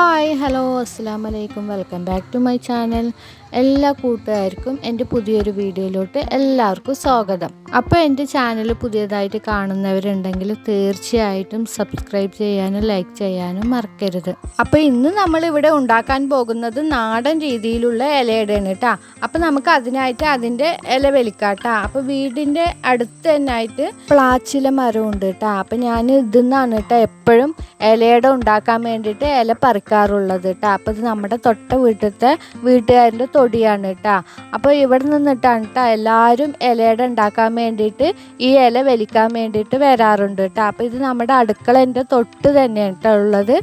Hi hello അസ്സാം വലൈക്കും welcome back to my channel. എല്ലാ കൂട്ടുകാർക്കും എന്റെ പുതിയൊരു വീഡിയോയിലോട്ട് എല്ലാവർക്കും സ്വാഗതം. അപ്പോൾ എന്റെ ചാനൽ പുതിയതായിട്ട് കാണുന്നവരുണ്ടെങ്കിൽ തീർച്ചയായിട്ടും സബ്സ്ക്രൈബ് ചെയ്യാനും ലൈക്ക് ചെയ്യാനും മറക്കരുത്. അപ്പോൾ ഇന്ന് നമ്മളിവിടെ ഉണ്ടാക്കാൻ പോകുന്നത് നാടൻ രീതിയിലുള്ള ഇലയുടെയാണ് കേട്ടോ. അപ്പോൾ നമുക്ക് അതിനായിട്ട് അതിന്റെ ഇല വലിക്കാട്ടാ അപ്പോൾ വീടിന്റെ അടുത്ത് തന്നെ ആയിട്ട് പ്ലാച്ചില മരം ഉണ്ട് കേട്ടോ. അപ്പോൾ ഞാൻ ഇതിൽ നിന്നാണ് കേട്ടോ എപ്പോഴും ഇലയുടെ ഉണ്ടാക്കാൻ വേണ്ടിയിട്ട് ഇല പറിക്കാറുള്ളത് കേട്ടോ അപ്പോൾ ഇത് നമ്മുടെ തൊട്ട വീട്ടിലത്തെ വീട്ടുകാരന്റെ തൊടിയാണ് കേട്ടോ അപ്പോൾ ഇവിടെ നിന്നിട്ടാണ് കേട്ടോ എല്ലാവരും ഇലയുടെ ഉണ്ടാക്കാൻ വേണ്ടിയിട്ട് ഈ ഇല വലിക്കാൻ വേണ്ടിയിട്ട് വരാറുണ്ട് കേട്ടോ അപ്പോൾ ഇത് നമ്മുടെ അടുക്കളേന്റെ തൊട്ട് തന്നെയാണ് കേട്ടോ ഉള്ളത്.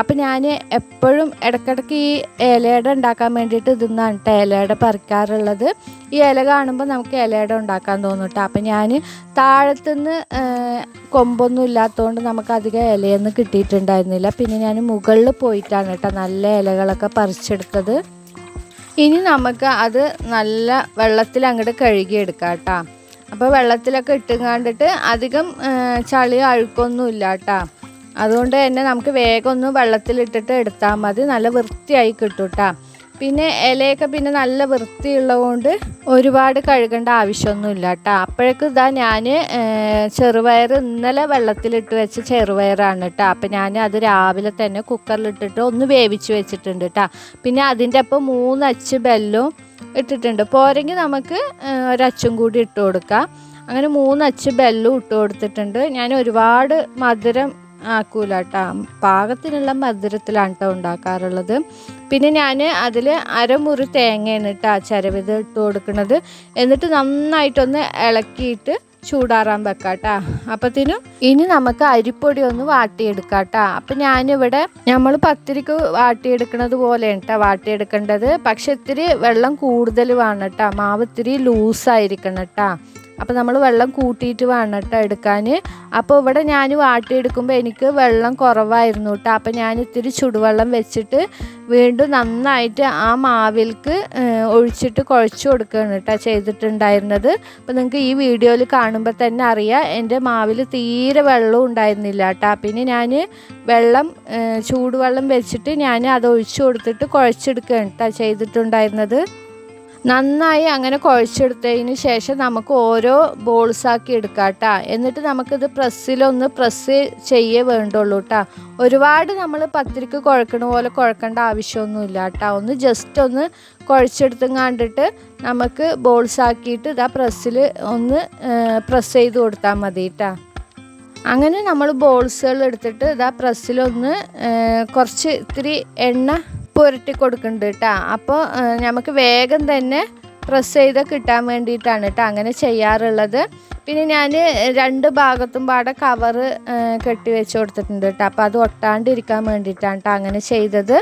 അപ്പോൾ ഞാൻ എപ്പോഴും ഇടയ്ക്കിടയ്ക്ക് ഈ ഇലയുടെ ഉണ്ടാക്കാൻ വേണ്ടിയിട്ട് ഇതെന്നാണ് കേട്ടോ ഇലയുടെ പറിക്കാറുള്ളത്. ഈ ഇല കാണുമ്പോൾ നമുക്ക് ഇലയുടെ ഉണ്ടാക്കാൻ തോന്നും കേട്ടോ അപ്പം ഞാൻ താഴത്തുനിന്ന് കൊമ്പൊന്നും ഇല്ലാത്തതുകൊണ്ട് നമുക്ക് അധികം ഇലയൊന്നും കിട്ടിയിട്ടുണ്ടായിരുന്നില്ല. പിന്നെ ഞാൻ മുകളിൽ പോയിട്ടാണ് കേട്ടോ നല്ല ഇലകളൊക്കെ പറിച്ചെടുത്തത്. ഇനി നമുക്ക് അത് നല്ല വെള്ളത്തിൽ അങ്ങോട്ട് കഴുകിയെടുക്കാം കേട്ടോ അപ്പോൾ വെള്ളത്തിലൊക്കെ ഇട്ടുകാണ്ടിട്ട് അധികം ചളി അഴുക്കൊന്നും ഇല്ല കേട്ടോ അതുകൊണ്ട് തന്നെ നമുക്ക് വേഗം ഒന്ന് വെള്ളത്തിലിട്ടിട്ട് എടുത്താൽ മതി. നല്ല വൃത്തിയായി കിട്ടും പിന്നെ ഇലയൊക്കെ പിന്നെ നല്ല വൃത്തിയുള്ളതുകൊണ്ട് ഒരുപാട് കഴുകേണ്ട ആവശ്യമൊന്നുമില്ല കേട്ടോ അപ്പോഴേക്കും ഇതാ ഞാൻ ചെറുപയർ ഇന്നലെ വെള്ളത്തിലിട്ട് വെച്ച ചെറുപയറാണ് കേട്ടോ അപ്പം ഞാൻ അത് രാവിലെ തന്നെ കുക്കറിലിട്ടിട്ട് ഒന്ന് വേവിച്ച് വെച്ചിട്ടുണ്ട് കേട്ടോ പിന്നെ അതിന്റെ ഒപ്പം മൂന്ന് അച്ച് ബെല്ലും ഇട്ടിട്ടുണ്ട്. പോരെങ്കിൽ നമുക്ക് ഒരച്ചും കൂടി ഇട്ട് കൊടുക്കാം. അങ്ങനെ മൂന്ന് അച്ച് ബെല്ലും ഇട്ട് കൊടുത്തിട്ടുണ്ട്. ഞാൻ ഒരുപാട് മധുരം ആക്കൂല കേട്ടോ പാകത്തിനുള്ള മധുരത്തിലാണ് കേട്ടോ ഉണ്ടാക്കാറുള്ളത്. പിന്നെ ഞാൻ അതിൽ അരമുറി തേങ്ങയാണ് കേട്ടോ ചരവിത് ഇട്ട് കൊടുക്കുന്നത് എന്നിട്ട് നന്നായിട്ടൊന്ന് ഇളക്കിയിട്ട് ചൂടാറാൻ വെക്കാം കേട്ടോ അപ്പത്തിനും ഇനി നമുക്ക് അരിപ്പൊടി ഒന്ന് വാട്ടിയെടുക്കാം കേട്ടോ അപ്പം ഞാനിവിടെ നമ്മൾ പത്തിരിക്ക് വാട്ടിയെടുക്കുന്നത് പോലെയാണ് കേട്ടോ വാട്ടിയെടുക്കേണ്ടത്. പക്ഷെ ഇത്തിരി വെള്ളം കൂടുതൽ വേണം കേട്ടോ മാവ് ഇത്തിരി ലൂസായിരിക്കണം കേട്ടോ അപ്പോൾ നമ്മൾ വെള്ളം കൂട്ടിയിട്ട് വേണം കേട്ടോ എടുക്കാൻ അപ്പോൾ ഇവിടെ ഞാൻ വാട്ടിയെടുക്കുമ്പോൾ എനിക്ക് വെള്ളം കുറവായിരുന്നു കേട്ടോ അപ്പോൾ ഞാൻ ഇത്തിരി ചുടുവെള്ളം വെച്ചിട്ട് വീണ്ടും നന്നായിട്ട് ആ മാവിൽക്ക് ഒഴിച്ചിട്ട് കുഴച്ച് കൊടുക്കുകയാണ് കേട്ടോ ചെയ്തിട്ടുണ്ടായിരുന്നത്. അപ്പോൾ നിങ്ങൾക്ക് ഈ വീഡിയോയിൽ കാണുമ്പോൾ തന്നെ അറിയാം എന്റെ മാവിൽ തീരെ വെള്ളം ഉണ്ടായിരുന്നില്ല കേട്ടോ പിന്നെ ഞാൻ വെള്ളം ചൂടുവെള്ളം വെച്ചിട്ട് ഞാൻ അത് ഒഴിച്ചു കൊടുത്തിട്ട് കുഴച്ചെടുക്കുകയാണ് കേട്ടോ ചെയ്തിട്ടുണ്ടായിരുന്നത്. നന്നായി അങ്ങനെ കുഴച്ചെടുത്തതിന് ശേഷം നമുക്ക് ഓരോ ബോൾസാക്കി എടുക്കാം കേട്ടോ എന്നിട്ട് നമുക്കിത് പ്രസ്സിലൊന്ന് പ്രസ് ചെയ്യേ വേണ്ടുള്ളൂ കേട്ടോ ഒരുപാട് നമ്മൾ പത്തിരിക്ക് കുഴക്കണ പോലെ കുഴക്കേണ്ട ആവശ്യമൊന്നുമില്ല കേട്ടോ ഒന്ന് ജസ്റ്റ് ഒന്ന് കുഴച്ചെടുത്തും കണ്ടിട്ട് നമുക്ക് ബോൾസാക്കിയിട്ട് ഇതാ പ്രസ്സിൽ ഒന്ന് പ്രസ് ചെയ്ത് കൊടുത്താൽ മതി കേട്ടോ അങ്ങനെ നമ്മൾ ബോൾസുകൾ എടുത്തിട്ട് ഇതാ പ്രസ്സിലൊന്ന് കുറച്ച് ഇത്തിരി എണ്ണ പുരട്ടി കൊടുക്കുന്നുണ്ട് കേട്ടോ അപ്പോൾ നമുക്ക് വേഗം തന്നെ പ്രസ് ചെയ്ത് കിട്ടാൻ വേണ്ടിയിട്ടാണ് കേട്ടോ അങ്ങനെ ചെയ്യാറുള്ളത്. പിന്നെ ഞാൻ രണ്ട് ഭാഗത്തും പാടെ കവറ് കെട്ടി വെച്ച് കൊടുത്തിട്ടുണ്ട് കേട്ടോ അപ്പോൾ അത് ഒട്ടാണ്ടിരിക്കാൻ വേണ്ടിയിട്ടാണ് കേട്ടോ അങ്ങനെ ചെയ്തത്.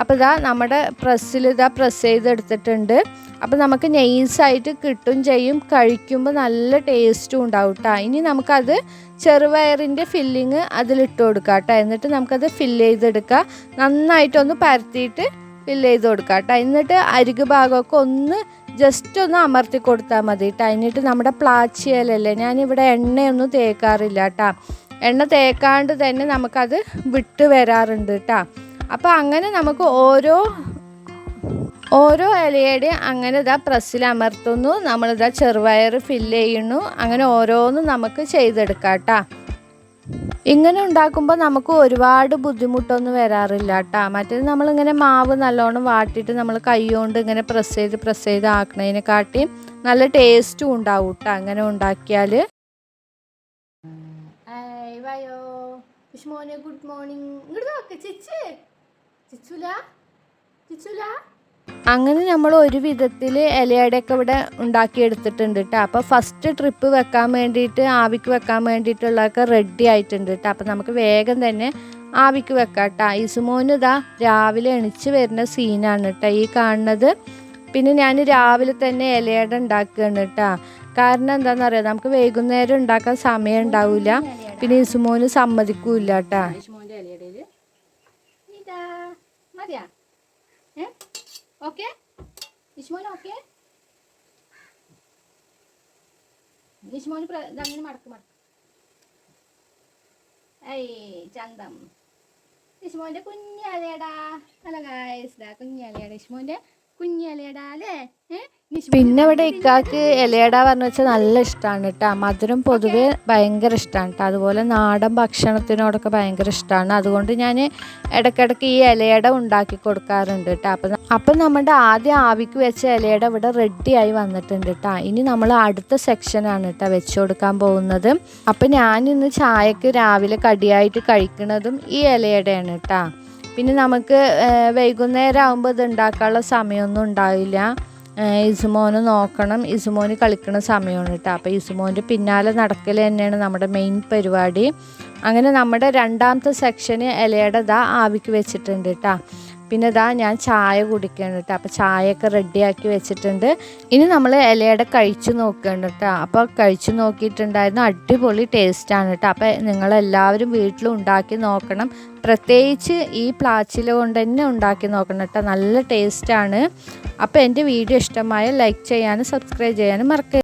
അപ്പോൾ ഇതാ നമ്മുടെ പ്രസ്സിൽ ഇതാ പ്രസ് ചെയ്തെടുത്തിട്ടുണ്ട് അപ്പോൾ നമുക്ക് നെയ്സായിട്ട് കിട്ടും ചെയ്യും കഴിക്കുമ്പോൾ നല്ല ടേസ്റ്റും ഉണ്ടാവും കേട്ടോ ഇനി നമുക്കത് ചെറുപയറിന്റെ ഫില്ലിങ് അതിലിട്ട് കൊടുക്കാം കേട്ടോ എന്നിട്ട് നമുക്കത് ഫില്ല് ചെയ്തെടുക്കാം. നന്നായിട്ടൊന്ന് പരത്തിയിട്ട് ഫില്ല് ചെയ്ത് കൊടുക്കാം കേട്ടോ എന്നിട്ട് അരികു ഭാഗമൊക്കെ ഒന്ന് ജസ്റ്റ് ഒന്ന് അമർത്തി കൊടുത്താൽ മതി. കേട്ടോ എന്നിട്ട് നമ്മുടെ പ്ലാച്ചിയലല്ലേ? ഞാനിവിടെ എണ്ണയൊന്നും തേക്കാറില്ല കേട്ടോ എണ്ണ തേക്കാണ്ട് തന്നെ നമുക്കത് വിട്ട് വരാറുണ്ട് കേട്ടോ അപ്പോൾ അങ്ങനെ നമുക്ക് ഓരോ ഓരോ ഇലയുടെയും അങ്ങനെ ഇതാ പ്രസ്സിൽ അമർത്തുന്നു. നമ്മളിതാ ചെറുപയർ ഫില്ല് ചെയ്യുന്നു. അങ്ങനെ ഓരോന്നും നമുക്ക് ചെയ്തെടുക്കാം കേട്ടോ ഇങ്ങനെ ഉണ്ടാക്കുമ്പോൾ നമുക്ക് ഒരുപാട് ബുദ്ധിമുട്ടൊന്നും വരാറില്ല കേട്ടോ മറ്റേത് നമ്മളിങ്ങനെ മാവ് നല്ലോണം വാട്ടിയിട്ട് നമ്മൾ കൈകൊണ്ട് ഇങ്ങനെ പ്രസ് ചെയ്ത് പ്രസ് ചെയ്ത് ആക്കണതിനെക്കാട്ടി നല്ല ടേസ്റ്റും ഉണ്ടാവും കേട്ടോ അങ്ങനെ ഉണ്ടാക്കിയാൽ ഗുഡ് മോർണിംഗ് ഇങ്ങോട്ട് നോക്ക് ചിച്ച്. ചിച്ചുല? ചിച്ചുല? അങ്ങനെ നമ്മൾ ഒരു വിധത്തിൽ ഇലയടയൊക്കെ ഇവിടെ ഉണ്ടാക്കിയെടുത്തിട്ടുണ്ട് കേട്ടോ അപ്പോൾ ഫസ്റ്റ് ട്രിപ്പ് വെക്കാൻ വേണ്ടിയിട്ട് ആവിക്ക് വെക്കാൻ വേണ്ടിയിട്ടുള്ളതൊക്കെ റെഡി ആയിട്ടുണ്ട് കേട്ടോ അപ്പോൾ നമുക്ക് വേഗം തന്നെ ആവിക്ക് വെക്കാം കേട്ടോ ഇസുമോന് ഇതാ രാവിലെ എണിച്ച് വരുന്ന സീനാണ് കേട്ടോ ഈ കാണുന്നത്. പിന്നെ ഞാൻ രാവിലെ തന്നെ ഇലയട ഉണ്ടാക്കുകയാണ് കേട്ടോ കാരണം എന്താണെന്ന് അറിയാം? നമുക്ക് വൈകുന്നേരം ഉണ്ടാക്കാൻ സമയം ഉണ്ടാവില്ല പിന്നെ ഇസുമോന് സമ്മതിക്കൂല കേട്ടോ മതിയാ. ഓക്കെ ഇഷ്മോൻ ഓക്കെ വിഷ്മോന് അങ്ങനെ മടക്ക് മടക്ക്. ഏയ് ചന്തം. ഇഷ്മോന്റെ കുഞ്ഞാലയടാ ഹലോ ഗായസ് ദാ വിഷ്മോന്റെ കുഞ്ഞാലിയടാ അല്ലേ പിന്നെ ഇവിടെ ഇക്കാക്ക് ഇലയട പറഞ്ഞു വെച്ചാൽ നല്ല ഇഷ്ടമാണ് കേട്ടോ മധുരം പൊതുവേ ഭയങ്കര ഇഷ്ടമാണ് കേട്ടോ അതുപോലെ നാടൻ ഭക്ഷണത്തിനോടൊക്കെ ഭയങ്കര ഇഷ്ടമാണ് അതുകൊണ്ട് ഞാൻ ഇടയ്ക്കിടയ്ക്ക് ഈ ഇലയട ഉണ്ടാക്കി കൊടുക്കാറുണ്ട് കേട്ടോ അപ്പം അപ്പം നമ്മുടെ ആദ്യം ആവിക്ക് വെച്ച ഇലയട ഇവിടെ റെഡിയായി വന്നിട്ടുണ്ട് കേട്ടോ ഇനി നമ്മൾ അടുത്ത സെക്ഷനാണ് കേട്ടോ വെച്ച് കൊടുക്കാൻ പോകുന്നത്. അപ്പം ഞാനിന്ന് ഇന്ന് ചായക്ക് രാവിലെ കടിയായിട്ട് കഴിക്കുന്നതും ഈ ഇലയടയാണ് കേട്ടോ പിന്നെ നമുക്ക് വൈകുന്നേരം ആകുമ്പോൾ ഇത് ഉണ്ടാക്കാനുള്ള സമയമൊന്നും ഉണ്ടാവില്ല. ഇസുമോന് നോക്കണം. ഇസുമോന് കളിക്കുന്ന സമയമാണ് കേട്ടോ. അപ്പോൾ ഇസുമോന്റെ പിന്നാലെ നടക്കൽ തന്നെയാണ് നമ്മുടെ മെയിൻ പരിപാടി. അങ്ങനെ നമ്മുടെ രണ്ടാമത്തെ സെക്ഷന് ഇലയുടെ ദാ ആവിക്ക് വെച്ചിട്ടുണ്ട് കേട്ടോ. പിന്നെ ഇതാ ഞാൻ ചായ കുടിക്കണം കേട്ടോ. അപ്പോൾ ചായയൊക്കെ റെഡിയാക്കി വെച്ചിട്ടുണ്ട്. ഇനി നമ്മൾ ഇലയുടെ കഴിച്ചു നോക്കുകയാണ് കേട്ടോ. അപ്പോൾ കഴിച്ചു നോക്കിയിട്ടുണ്ടായിരുന്നു. അടിപൊളി ടേസ്റ്റാണ് കേട്ടോ. അപ്പോൾ നിങ്ങളെല്ലാവരും വീട്ടിൽ ഉണ്ടാക്കി നോക്കണം. പ്രത്യേകിച്ച് ഈ പ്ലാച്ചില കൊണ്ട് തന്നെ ഉണ്ടാക്കി നോക്കണം കേട്ടോ. നല്ല ടേസ്റ്റാണ് അപ്പോൾ എന്റെ വീഡിയോ ഇഷ്ടമായ ലൈക്ക് ചെയ്യാനും സബ്സ്ക്രൈബ് ചെയ്യാനും മറക്കരുത്.